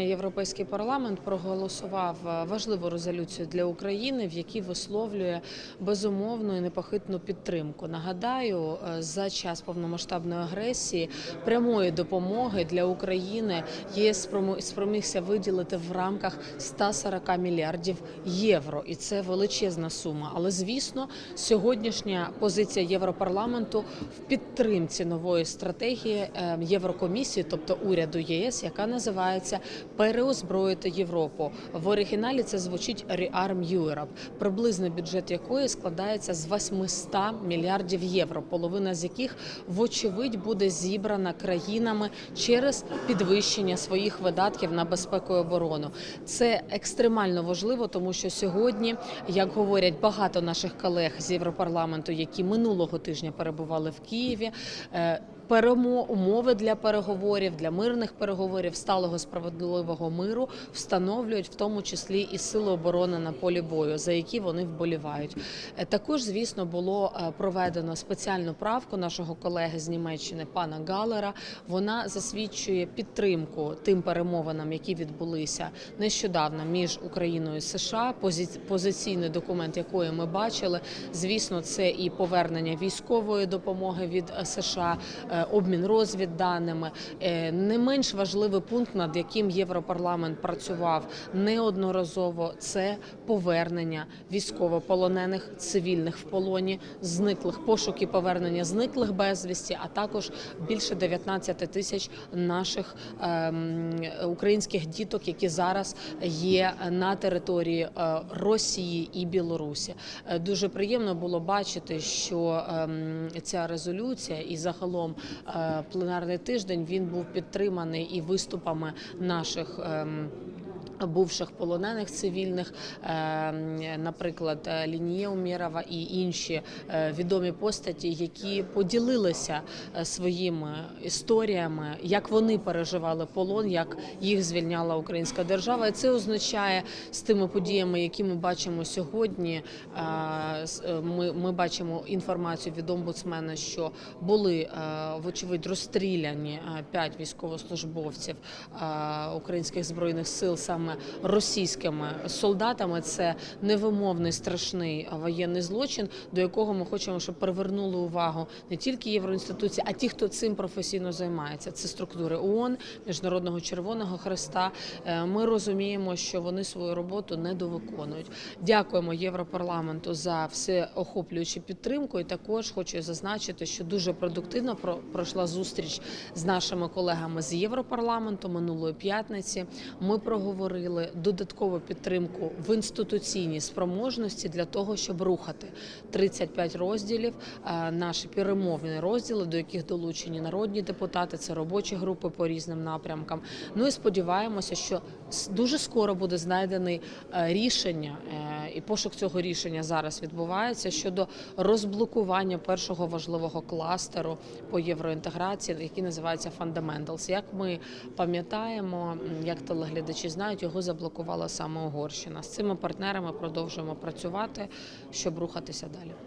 Європейський парламент проголосував е, важливу резолюцію для України, в якій висловлює безумовну і непохитну підтримку. Нагадаю, е, за час повномасштабної агресії прямої допомоги для України ЄС спромігся виділити в рамках 140 мільярдів євро, і це величезна сума. Але звісно, сьогоднішня позиція Європарламенту в підтримці нової стратегії е, Єврокомісії, тобто уряду ЄС, яка називається переозброїти Європу. В оригіналі це звучить Rearm Europe, приблизно бюджет якої складається з 800 мільярдів євро, половина з яких вочевидь буде зібрана країнами через підвищення своїх видатків на безпеку і оборону. Це екстремально важливо, тому що сьогодні, як говорять багато наших колег з Європарламенту, які минулого тижня перебували в Києві. е, Перемо умови для переговорів, для мирних переговорів, сталого справедливого миру встановлюють в тому числі і сили оборони на полі бою, за які вони вболівають. Е, Також, звісно, було е, проведено спеціальну правку нашого колеги з Німеччини, пана Галера. Вона засвідчує підтримку тим перемовинам, які відбулися нещодавно між Україною і США. Позиційний документ, якої ми бачили, звісно, це і повернення військової допомоги від е, США, обмін розвідданими. Не менш важливий пункт, над яким Європарламент працював неодноразово, це повернення військовополонених цивільних в полоні, зниклих пошук і повернення зниклих безвісті, а також більше 19 тисяч наших ем, українських діток, які зараз є на території е, Росії і Білорусі. Е, Дуже приємно було бачити, що ем, ця резолюція і загалом е, пленарний тиждень він був підтриманий і виступами наших. наших Бувших полонених цивільних, е, наприклад, е, Лінія Умєрова і інші е, відомі постаті, які поділилися своїми історіями, як вони переживали полон, як їх звільняла українська держава. І це означає з тими подіями, які ми бачимо сьогодні. Ми, ми бачимо інформацію від омбудсмена, що були вочевидь розстріляні п'ять військовослужбовців українських збройних сил саме російськими солдатами. Це невимовний страшний воєнний злочин, до якого ми хочемо, щоб привернули увагу не тільки євроінституції, а ті, хто цим професійно займається. Це структури ООН, Міжнародного Червоного Хреста. Е, Ми розуміємо, що вони свою роботу недовиконують. Дякуємо Європарламенту за всеохоплюючу підтримку. І також хочу зазначити, що дуже продуктивно про- пройшла зустріч з нашими колегами з Європарламенту минулої п'ятниці. Ми проговорили додаткову підтримку в інституційній спроможності для того, щоб рухати 35 розділів, е, наші перемовні розділи, до яких долучені народні депутати, це робочі групи по різним напрямкам. Ну і сподіваємося, що дуже скоро буде знайдений е, рішення, е, і пошук цього рішення зараз відбувається щодо розблокування першого важливого кластеру по євроінтеграції, який називається Fundamentals. Як ми пам'ятаємо, як телеглядачі знають, його заблокувала саме Угорщина. З цими партнерами продовжуємо працювати, щоб рухатися далі.